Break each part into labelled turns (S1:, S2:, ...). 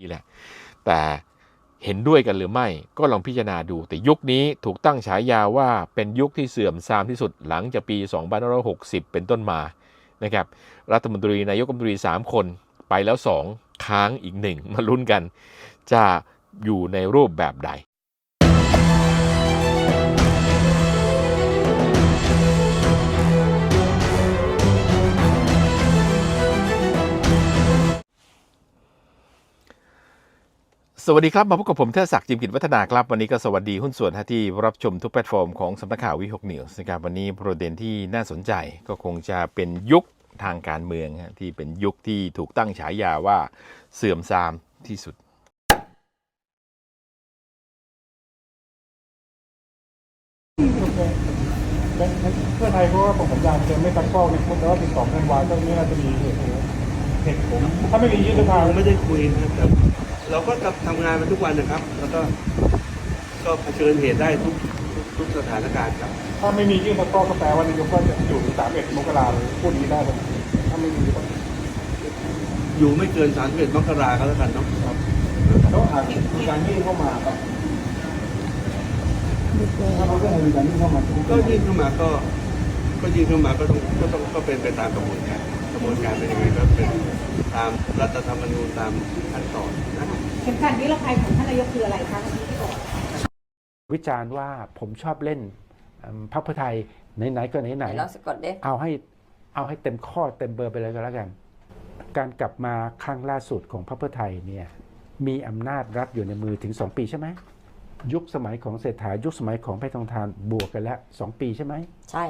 S1: นี่แหละ แต่เห็นด้วยกันหรือไม่ก็ลองพิจารณาดู แต่ยุคนี้ถูกตั้งฉายาว่าเป็นยุคที่เสื่อมทรามที่สุดหลังจากปี 2560 เป็นต้นมานะครับรัฐมนตรีนายกรัฐมนตรี 3 คนไปแล้ว 2 ค้างอีกหนึ่งมาลุ้นกัน จะอยู่ในรูปแบบใด สวัสดีครับ มาพบกับผมเทศศักดิ์จิมกิจวัฒนาครับ วันนี้ก็สวัสดีหุ้นส่วนฮะที่รับชมทุกแพลตฟอร์มของสำนักข่าววิหกนิวส์นะครับวันนี้ประเด็นที่น่าสนใจก็คงจะเป็นยุคทางการเมืองฮะที่เป็นยุคที่ถูกตั้งฉายาว่าเสื่อมทรามที่สุด
S2: เพื่อไทยเพราะว่าผมสัญญาเดิมไม่ซักฟอกเนี่ยแต่ว่า12ธันวาคมนี้น่าจะมีเหตุเหตุผลถ้าไม่มียุทธภา
S3: เราไม่ได้คุยนะครับ เราก็ทำงานมาทุกวันนะครับ แล้วก็ก็เผชิญเหตุได้ทุกทุกทุกสถานการณ์ครับ
S2: ถ้าไม่มียื่นซักฟอกก็แปลว่านายกก็จะอยู่ถึง31มกราคมพูดอย่างนี้ได้ไหมถ้าไม่มีก็
S3: อยู่ไม่เกิน31มกราก็แล้วกันเนาะ
S2: แล้วอาจมีการยื่นเข้ามาครับถ้าเราเรื่องมีการยื่นเข้ามา
S3: ก็ยื่นเข้ามาก็ ก็ยื่นเข้ามาก็ต้องก็ต้องก็เป็นไปตามกระบวนการก ระบวนการเป็นยังไงก็เป็นตามรัฐธรรมนูญตามขั้นตอนนะ
S4: เข็มขัดนิรภัยของท่านนายกคืออะไรคะเมื่อกี้ที่บอก
S5: วิจารณ์ว่าผมชอบเล่นเอิ่มพรรคเพื่อไทยไหนๆก็ไหน
S6: ไหนลองสะกดดิ
S5: ๆเอาให้เอาให้เต็มข้อเต็มเบอร์ไปเลยก็แล้วกัน การกลับมาครั้งล่าสุดของพรรคเพื่อไทยเนี่ยมีอำนาจรัฐอยู่ในมือถึง 2 ปีใช่ไหมยุคสมัยของเศรษฐายุคสมัยของแพทองทานบวกกันแล้ว 2 ปีใช่ไหม
S6: ใช่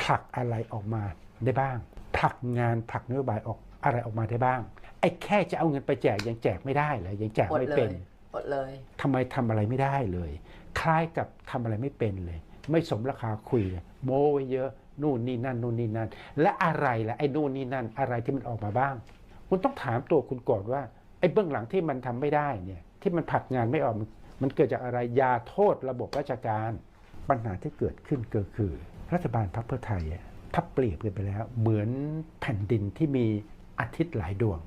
S5: ผลักอะไรออกมาได้บ้าง ผลักงานผลักนโยบายออกอะไรออกมาได้บ้าง ไอ้แค่จะเอาเงินไปแจกยังแจกไม่ได้เลยยังแจก
S6: หมด
S5: ไม่
S6: เล
S5: เป็น
S6: ยหมดเลย
S5: ทำไมทำอะไรไม่ได้เลย คล้ายกับทำอะไรไม่เป็นเลย ไม่สมราคาคุยเลยโม้ไว้เยอะนู่นนี่นั่นนู่นนี่นั่น และอะไรล่ะไอ้นู่นนี่นั่นอะไรที่มันออกมาบ้าง คุณต้องถามตัวคุณก่อนว่าไอ้เบื้องหลังที่มันทำไม่ได้เนี่ย ที่มันผลักงานไม่ออกมันมันเกิดจากอะไรอยาโทษระบบราชการ ปัญหาที่เกิดขึ้นก็คือ รัฐบาลพรรคเพื่อไทยอะ ถ้าเปรียบกันไปแล้ว เหมือนแผ่นดินที่มีอาทิตย์หลายดวง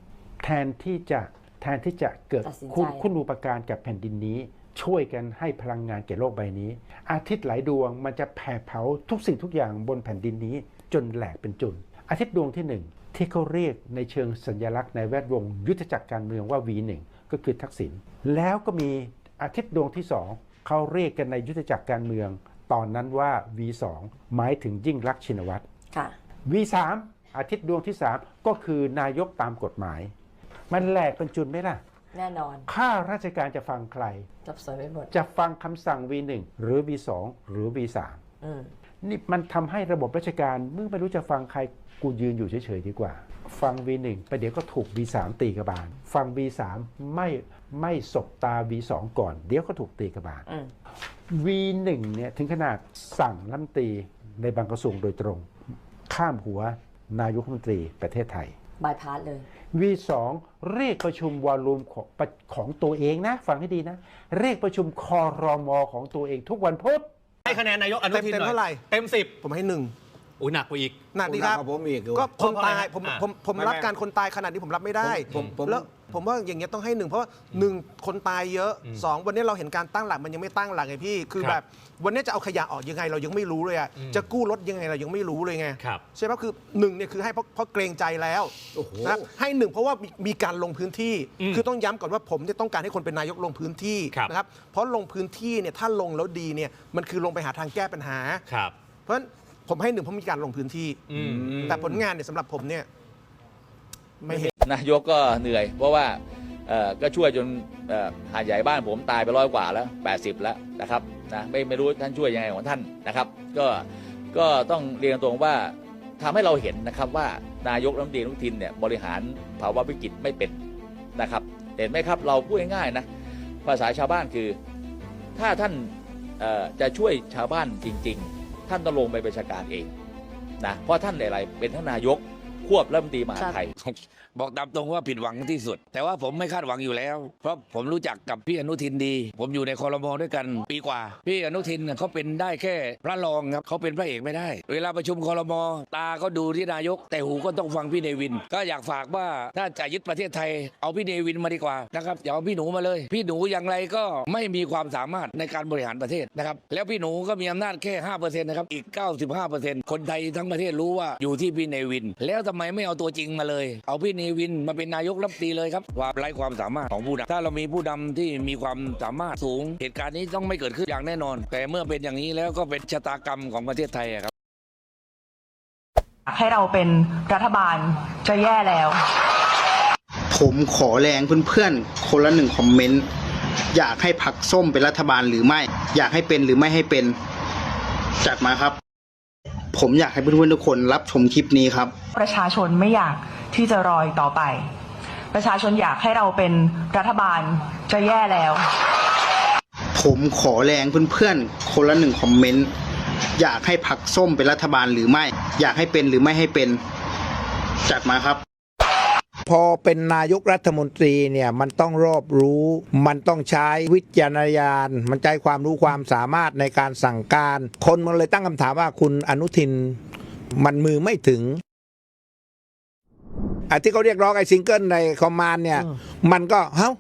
S5: แทนที่จะแทนที่จะเกิด
S6: ตัดสินใจ
S5: คุณคุณูปการกับแผ่นดินนี้ ช่วยกันให้พลังงานแก่โลกใบนี้ อาทิตย์หลายดวงมันจะแผ่เผาทุกสิ่งทุกอย่างบนแผ่นดินนี้ จนแหลกเป็นจุน อาทิตย์ดวงที่หนึ่งที่เขาเรียกในเชิงสัญลักษณ์ในแวดวงยุทธจักรการเมืองว่า V1 ก็คือทักษิณแล้วก็มีอาทิตย์ดวงที่สองเขาเรียกกันในยุทธจักรการเมือง ตอนนั้นว่า V2 หมายถึงยิ่งรักษณ์ชินวัตร
S6: ค่ะ
S5: V3 อาทิตย์ดวงที่ 3 ก็คือนายกตามกฎหมาย มันแหลกเป็นจุนไหมล่ะ
S6: แน่นอน
S5: ข้าราชการจะฟังใคร
S6: จบสวยไปหมด
S5: จะฟังคำสั่ง V1 หรือ V2 หรือ V3
S6: อืม
S5: นี่มันทำให้ระบบราชการเมื่อไม่รู้จะฟังใครกูยืนอยู่เฉยๆดีกว่า ฟัง V1 ไปเดี๋ยวก็ถูก V3 ตีกระบาล ฟัง V3 ไม่ไม่สบตา V2 ก่อน เดี๋ยวก็ถูกตีกระบาล
S6: อืม
S5: V1 เนี่ยถึงขนาดสั่งรัฐมนตรีในบางกระทรวงโดยตรง ข้ามหัวนายกรัฐมนตรีประเทศไทย
S6: บายพาสเลย
S5: V2 เรียกประชุมวอลลุ่มของของตัวเองนะ ฟังให้ดีนะ เรียกประชุมคอรมอของตัวเองทุกวันพุธ
S7: ให้คะแนนนายกอนุทิน
S8: เต็ม
S7: หน่อย
S8: เท่าไหร่
S7: เต็มสิบ
S8: ผมให้หนึ่ง
S7: อุ้ยหนักกว่าอีก
S8: หนักดีครับ
S3: ผมอีก
S8: ก็คนตาย
S7: เพราะอะไร
S8: ผม
S7: อะ
S8: ผมผม
S3: ไม่
S8: รับ
S3: ไม่
S8: การคนตายขนาดนี้ผมรับไม่ได้
S3: ผมผม
S8: แล้ว ผมว่าอย่างเงี้ยต้องให้หนึ่งเพราะว่าหนึ่งคนตายเยอะสองวันนี้เราเห็นการตั้งหลักมันยังไม่ตั้งหลักไงพี่ คือ
S7: ครับ
S8: แบบวันนี้จะเอาขยะออกยังไงเรายังไม่รู้เลยอะ
S7: อืม
S8: จะกู้รถยังไงเรายังไม่รู้เลยไง
S7: ครับ
S8: ใช่ไหมคือหนึ่งเนี่ยคือให้เพราะเพราะเกรงใจแล้ว
S3: โอ้โห
S8: นะให้หนึ่งเพราะว่ามีมีการลงพื้นที่
S7: อืม
S8: คือต้องย้ำก่อนว่าผมเนี่ยต้องการให้คนเป็นนายกลงพื้นที่
S7: ครับ
S8: นะครับเพราะลงพื้นที่เนี่ยถ้าลงแล้วดีเนี่ยมันคือลงไปหาทางแก้ปัญหา
S7: ครับ
S8: เพราะฉะนั้นผมให้หนึ่งเพราะมีการลงพื้นที่
S7: อืม
S8: แต่ผลงานเนี่ยสำหรับผมเนี่ยไม่เห็น
S9: นายกก็เหนื่อย เพราะว่าก็ช่วยจนเอ่อหาดใหญ่บ้านผมตายไปร้อยกว่าแล้ว 80 แล้วนะครับนะไม่ไม่รู้ท่านช่วยยังไงของท่านนะครับ ก็ก็ต้องเรียนตรงว่าทำให้เราเห็นนะครับว่านายกรัฐมนตรีนุทินเนี่ยบริหารภาวะวิกฤตไม่เป็นนะครับ เห็นไหมครับเราพูดง่ายๆนะภาษาชาวบ้านคือ ถ้าท่านจะช่วยชาวบ้านจริง ๆ ท่านต้องลงไปประชาการเองนะเพราะท่านอะไรเป็นทั้งนายก ควบรัฐมนตรีมหาดไทย
S10: บอกตามตรงว่าผิดหวังที่สุด แต่ว่าผมไม่คาดหวังอยู่แล้ว เพราะผมรู้จักกับพี่อนุทินดี ผมอยู่ในคอรมอด้วยกันปีกว่า พี่อนุทินเขาเป็นได้แค่พระรองครับเขาเป็นพระเอกไม่ได้ เวลาประชุมคอรมอตาก็ดูที่นายก แต่หูก็ต้องฟังพี่เนวิน ก็อยากฝากว่าถ้าจะยึดประเทศไทย เอาพี่เนวินมาดีกว่านะครับอย่าเอาพี่หนูมาเลย พี่หนูอย่างไรก็ไม่มีความสามารถในการบริหารประเทศนะครับแล้วพี่หนูก็มีอำนาจแค่5%นะครับอีก 95%คนไทยทั้งประเทศรู้ว่าอยู่ที่พี่เนวิน แล้วทำไมไม่เอาตัวจริงมาเลย เอาพี่เนวินมาเป็นนายกรัฐมนตรีเลยครับความไร้ความสามารถของผู้นำถ้าเรามีผู้นำที่มีความสามารถสูง เหตุการณ์นี้ต้องไม่เกิดขึ้นอย่างแน่นอน แต่เมื่อเป็นอย่างนี้แล้วก็เป็นชะตากรรมของประเทศไทยอะครับ
S11: ให้เราเป็นรัฐบาลจะแย่แล้ว
S12: ผมขอแรงเพื่อนๆ คนละหนึ่งคอมเมนต์อยากให้พักส้มเป็นรัฐบาลหรือไม่ อยากให้เป็นหรือไม่ให้เป็นจัดมาครับ ผมอยากให้เพื่อนๆทุกคนรับชมคลิปนี้ครับ
S11: ประชาชนไม่อยากที่จะรออีกต่อไป ประชาชนอยากให้เราเป็นรัฐบาลจะแย่แล้ว
S12: ผมขอแรงเพื่อนๆคนละหนึ่งคอมเมนต์อยากให้พักส้มเป็นรัฐบาลหรือไม่ อยากให้เป็นหรือไม่ให้เป็น จัดมาครับ
S13: พอเป็นนายกรัฐมนตรีเนี่ยมันต้องรอบรู้ มันต้องใช้วิจารณญาณมันใช้ความรู้ความสามารถในการสั่งการ คนมันเลยตั้งคำถามว่าคุณอนุทินมันมือไม่ถึงไอ้ที่เขาเรียกร้องไอ้ซิงเกิลในคอมมานด์เนี่ยมันก็เฮ้า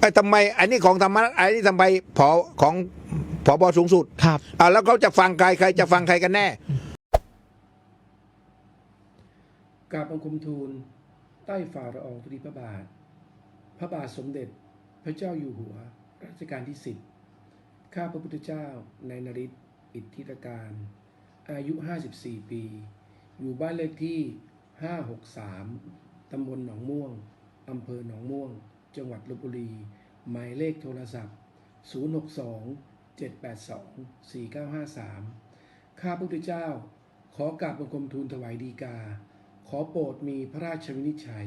S13: ไอ้ทำไมไอ้นี่ของธรรมะไอ้นี่ทำไมผอของผอบอสูงสุด
S14: ครับ
S13: อ่าแล้วเขาจะฟังใครใครจะฟังใครกันแน่
S15: กราบบังคมทูล ใต้ฝ่าละอองธุลีพระบาท พระบาทสมเด็จพระเจ้าอยู่หัว รัชกาลที่สิบข้าพระพุทธเจ้าในนริศอิทธิตการ อายุ 54 ปี อยู่บ้านเลขที่ 563 ตำบลหนองม่วง อำเภอหนองม่วง จังหวัดลบบุรี หมายเลขโทรศัพท์ 062 782 4953 ข้าพระพุทธเจ้า ขอกราบบังคมทูลถวายดีกา ขอโปรดมีพระราชวินิจฉัย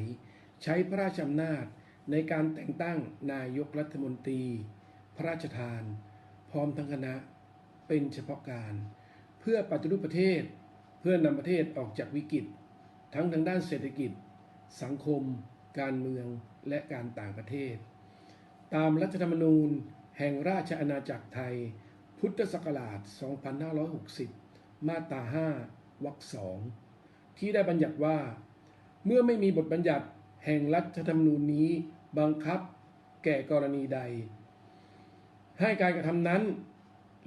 S15: ใช้พระราชอำนาจในการแต่งตั้งนายกรัฐมนตรี พระราชทาน พร้อมทั้งคณะเป็นเฉพาะการ เพื่อปฏิรูปประเทศ เพื่อนำประเทศออกจากวิกฤต ทั้งทางด้านเศรษฐกิจ สังคม การเมืองและการต่างประเทศ ตามรัฐธรรมนูญแห่งราชอาณาจักรไทย พุทธศักราช 2560 มาตรา 5 วรรคสอง ที่ได้บัญญัติว่า เมื่อไม่มีบทบัญญัติแห่งรัฐธรรมนูญนี้บังคับแก่กรณีใด ให้การกระทำนั้น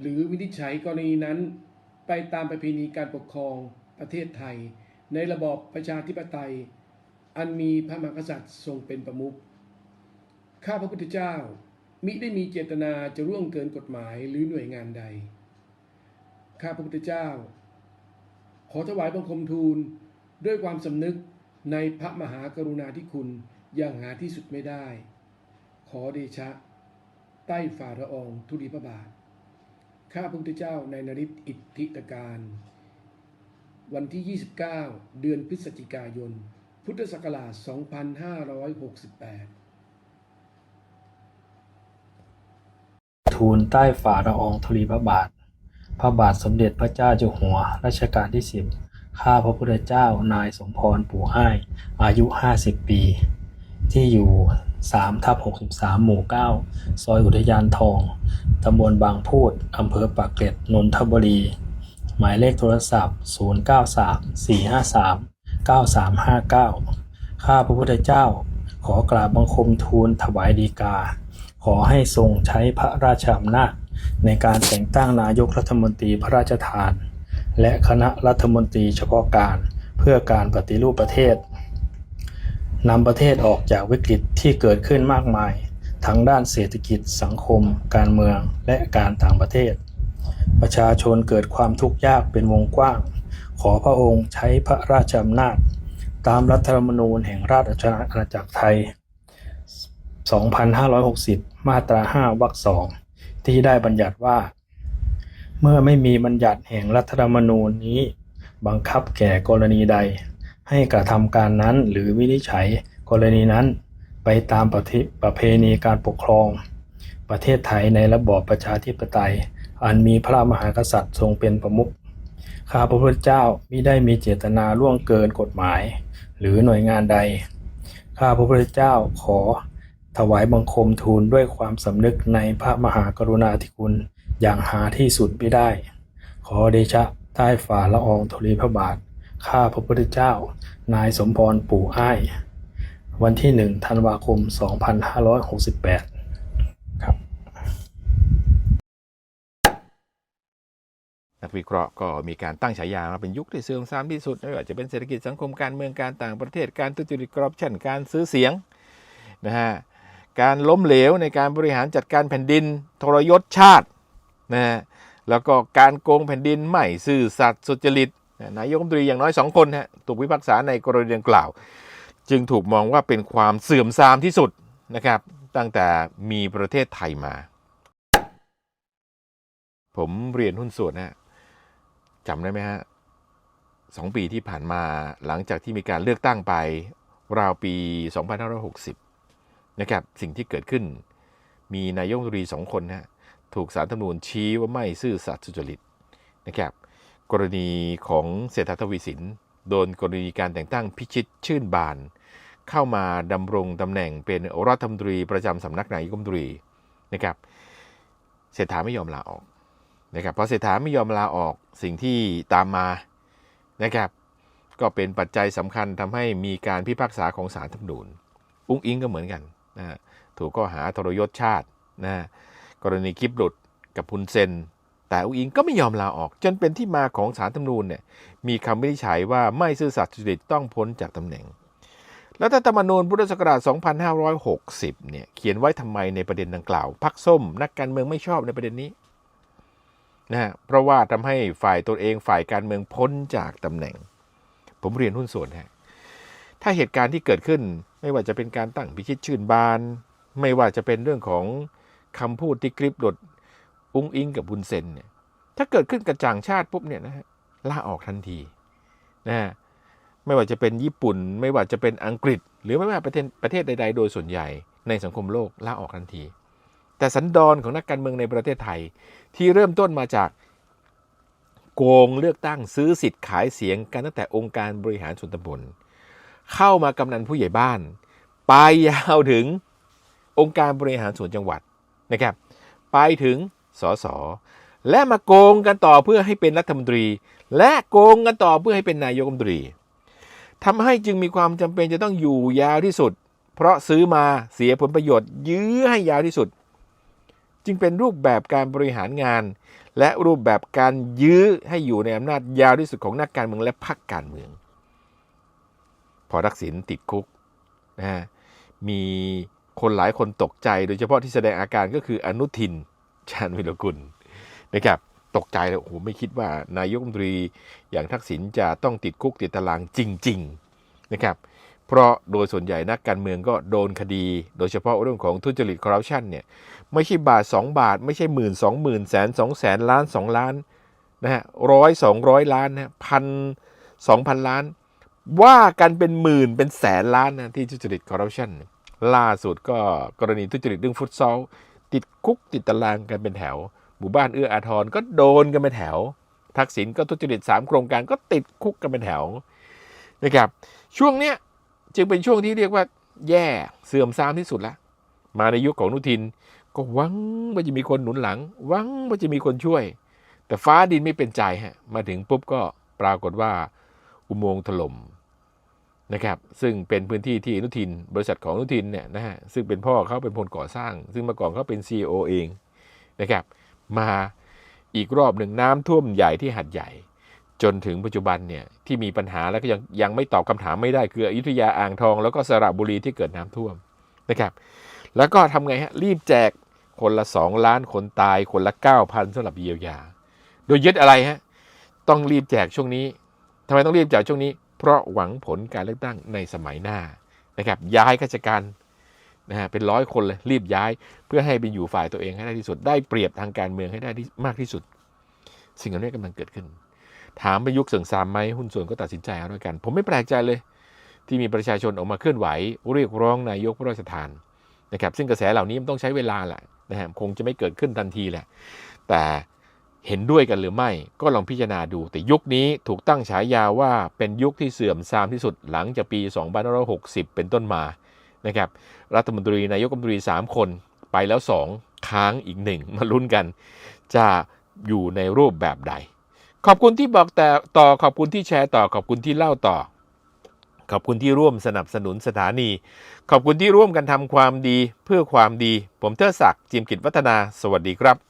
S15: หรือวินิจฉัยกรณีนั้น ไปตามประเพณีการปกครองประเทศไทย ในระบอบประชาธิปไตย อันมีพระมหากษัตริย์ทรงเป็นประมุขข้าพระพุทธเจ้ามิได้มีเจตนาจะร่วงเกินกฎหมายหรือหน่วยงานใด ข้าพระพุทธเจ้า ขอถวายบังคมทูล ด้วยความสำนึกในพระมหากรุณาธิคุณอย่างหาที่สุดไม่ได้ ขอเดชะ ใต้ฝ่าละองธุลีพระบาท ข้าพระพุทธเจ้าในนริศอิทธิตการ วันที่ 29 เดือนพฤศจิกายน พุทธศักราช 2568
S16: ทูลใต้ฝ่าละอองธุลีพระบาท พระบาทสมเด็จพระเจ้าอยู่หัว รัชกาลที่สิบข้าพระพุทธเจ้านายสมพรปู่ให้ายอายุ 50 ปี ที่อยู่3ทับ63 หมู่ 9 ซอยอุทยานทอง ตำบลบางพูด อำเภอปากเกร็ด นนทบุรี หมายเลขโทรศัพท์ 093 453 9359 ข้าพระพุทธเจ้า ขอกราบบังคมทูลถวายดีกา ขอให้ทรงใช้พระราชอำนาจ ในการแต่งตั้งนายกรัฐมนตรีพระราชทาน และคณะรัฐมนตรีเฉพาะการเพื่อการปฏิรูปประเทศนำประเทศออกจากวิกฤตที่เกิดขึ้นมากมาย ทั้งด้านเศรษฐกิจสังคม การเมืองและการต่างประเทศ ประชาชนเกิดความทุกข์ยากเป็นวงกว้าง ขอพระองค์ใช้พระราชอำนาจ ตามรัฐธรรมนูญแห่งราชอาณาจักรไทย 2560 มาตรา 5 วรรคสอง ที่ได้บัญญัติว่า เมื่อไม่มีบัญญัติแห่งรัฐธรรมนูญนี้ บังคับแก่กรณีใด ให้กระทำการนั้นหรือวินิจฉัยกรณีนั้น ไปตามประเทประเพณีการปกครอง ประเทศไทยในระบอบประชาธิปไตย อันมีพระมหากษัตริย์ทรงเป็นประมุขข้าพระพุทธเจ้ามิได้มีเจตนาล่วงเกินกฎหมาย หรือหน่วยงานใด ข้าพระพุทธเจ้าขอ ถวายบังคมทูลด้วยความสำนึกในพระมหากรุณาธิคุณอย่างหาที่สุดไม่ได้ ขอเดชะใต้ฝ่าละอองธุลีพระบาท ข้าพระพุทธเจ้า นายสมพรปู่อ้าย วันที่หนึ่งธันวาคม 2568ครับ
S1: นักวิเคราะห์ก็มีการตั้งฉายามาเป็นยุคที่เสื่อมทรามที่สุดไม่ว่าจะเป็นเศรษฐกิจสังคมการเมืองการต่างประเทศการทุจริตคอร์รัปชันการซื้อเสียงนะฮะ การล้มเหลวในการบริหารจัดการแผ่นดิน ทรยศชาตินะฮะแล้วก็การโกงแผ่นดินไม่ซื่อสัตย์สุจริตนายกรัฐมนตรีอย่างน้อยสองคนฮะถูกพิพากษาในกรณีดังกล่าว จึงถูกมองว่าเป็นความเสื่อมทรามที่สุดนะครับตั้งแต่มีประเทศไทยมา ผมเรียนหุ้นส่วนนะจำได้ไหมฮะสองปีที่ผ่านมาหลังจากที่มีการเลือกตั้งไปราวปี 2560 นะครับสิ่งที่เกิดขึ้น มีนายกรัฐมนตรีสองคนนะถูกสารธรรมนูญชี้ว่าไม่ซื่อสัตย์สุจริตนะครับกรณีของเศรษฐาทวีสิน โดนกรณีการแต่งตั้งพิชิตชื่นบาน เข้ามาดำรงตำแหน่งเป็นรัฐมนตรีประจำสำนักนายกรัฐมนตรีนะครับเศรษฐาไม่ยอมลาออกนะครับพอเศรษฐาไม่ยอมลาออกสิ่งที่ตามมานะครับก็เป็นปัจจัยสำคัญทำให้มีการพิพากษาของศาลธรรมนูญอุ้งอิงก็เหมือนกัน นะถูกข้อหาทรยศชาตินะกรณีคลิปหลุดกับพุนเซน แต่อุ้งอิงก็ไม่ยอมลาออก จนเป็นที่มาของศาลธรรมนูญเนี่ยมีคำวินิจฉัยว่าไม่ซื่อสัตย์สุจริตต้องพ้นจากตำแหน่งรัฐธรรมนูญพุทธศักราช 2560 เนี่ยเขียนไว้ทำไมในประเด็นดังกล่าวพักส้ม นักการเมืองไม่ชอบในประเด็นนี้นะฮะเพราะว่าทำให้ฝ่ายตนเองฝ่ายการเมืองพ้นจากตำแหน่ง ผมเรียนหุ้นส่วนฮะ ถ้าเหตุการณ์ที่เกิดขึ้น ไม่ว่าจะเป็นการตั้งพิชิตชื่นบาน ไม่ว่าจะเป็นเรื่องของคำพูดที่คลิปหลดอุ้งอิงกับบุญเซนเนี่ยถ้าเกิดขึ้นกระจ่างชาติปุ๊บเนี่ยนะฮะล่าออกทันทีนะฮะไม่ว่าจะเป็นญี่ปุ่น ไม่ว่าจะเป็นอังกฤษ หรือไม่ว่าประเทศประเทศใด ๆ โดยส่วนใหญ่ในสังคมโลกล่าออกทันที แต่สันดอนของนักการเมืองในประเทศไทย ที่เริ่มต้นมาจากโกงเลือกตั้งซื้อสิทธิ์ขายเสียงกันตั้งแต่องค์การบริหารส่วนตำบล เข้ามากำนันผู้ใหญ่บ้าน ไปยาวถึงองค์การบริหารส่วนจังหวัดนะครับ ไปถึงสสและมาโกงกันต่อเพื่อให้เป็นรัฐมนตรี และโกงกันต่อเพื่อให้เป็นนายกรัฐมนตรีทำให้จึงมีความจำเป็นจะต้องอยู่ยาวที่สุด เพราะซื้อมาเสียผลประโยชน์ ยื้อให้ยาวที่สุด จึงเป็นรูปแบบการบริหารงาน และรูปแบบการยื้อให้อยู่ในอำนาจยาวที่สุดของนักการเมืองและพรรคการเมือง พอทักษิณติดคุกนะฮะมีคนหลายคนตกใจ โดยเฉพาะที่แสดงอาการก็คืออนุทินชาญวิรกุลนะครับตกใจเลยโอ้โหไม่คิดว่านายกรัฐมนตรีอย่างทักษิณจะต้องติดคุกติดตารางจริง ๆนะครับ เพราะโดยส่วนใหญ่นักการเมืองก็โดนคดี โดยเฉพาะเรื่องของทุจริตคอร์รัปชันเนี่ยไม่ใช่บาท 2 บาท ไม่ใช่หมื่นสองหมื่นแสนสองแสนล้านสองล้านนะฮะร้อยสองร้อยล้านนะพันสองพันล้าน ว่ากันเป็นหมื่นเป็นแสนล้านนะที่ทุจริตคอร์รัปชันล่าสุดก็กรณีทุจริตเรื่องฟุตซอลติดคุกติดตารางกันเป็นแถว หมู่บ้านเอื้ออาทรก็โดนกันเป็นแถว ทักษิณก็ทุจริต3โครงการก็ติดคุกกันเป็นแถวนะครับ ช่วงเนี้ยจึงเป็นช่วงที่เรียกว่าแย่เสื่อมทรามที่สุดละมาในยุคของนุทิน ก็หวังว่าจะมีคนหนุนหลังหวังว่าจะมีคนช่วย แต่ฟ้าดินไม่เป็นใจฮะมาถึงปุ๊บก็ปรากฏว่าอุโมงค์ถล่ม นะครับซึ่งเป็นพื้นที่ที่อนุทิน บริษัทของอนุทินเนี่ยนะฮะซึ่งเป็นพ่อเขาเป็นคนก่อสร้าง ซึ่งเมื่อก่อนเขาเป็น CEO เองนะครับมาอีกรอบหนึ่งน้ำท่วมใหญ่ที่หัดใหญ่ จนถึงปัจจุบันเนี่ยที่มีปัญหาแล้วก็ยังยังไม่ตอบคำถามไม่ได้คืออยุธยาอ่างทอง แล้วก็สระบุรีที่เกิดน้ำท่วมนะครับแล้วก็ทำไงฮะรีบแจกคนละ 2 ล้านคนตายคนละ 9,000สำหรับเยียวยา โดยยึดอะไรฮะต้องรีบแจกช่วงนี้ทำไมต้องรีบแจกช่วงนี้ เพราะหวังผลการเลือกตั้งในสมัยหน้านะครับย้ายข้าราชการนะฮะเป็นร้อยคนเลยรีบย้าย เพื่อให้ไปอยู่ฝ่ายตัวเองให้ได้ที่สุด ได้เปรียบทางการเมืองให้ได้ที่มากที่สุด สิ่งเหล่านี้กำลังเกิดขึ้น ถามไปยุคเสื่อมทรามไหมหุ้นส่วนก็ตัดสินใจเอาด้วยกัน ผมไม่แปลกใจเลย ที่มีประชาชนออกมาเคลื่อนไหว เรียกร้องนายกพระราชทานนะครับซึ่งกระแสเหล่านี้มันต้องใช้เวลาแหละนะฮะคงจะไม่เกิดขึ้นทันทีแหละแต่ เห็นด้วยกันหรือไม่ ก็ลองพิจารณาดู แต่ยุคนี้ถูกตั้งฉายาว่าเป็นยุคที่เสื่อมทรามที่สุดหลังจากปี2560 เป็นต้นมานะครับรัฐมนตรีนายกรัฐมนตรี 3 คนไปแล้ว 2 ค้างอีกหนึ่งมาลุ้นกัน จะอยู่ในรูปแบบใด ขอบคุณที่บอกแต่ต่อขอบคุณที่แชร์ต่อขอบคุณที่เล่าต่อ ขอบคุณที่ร่วมสนับสนุนสถานี ขอบคุณที่ร่วมกันทำความดีเพื่อความดี ผมเทอศักดิ์จิมกิจวัฒนา สวัสดีครับ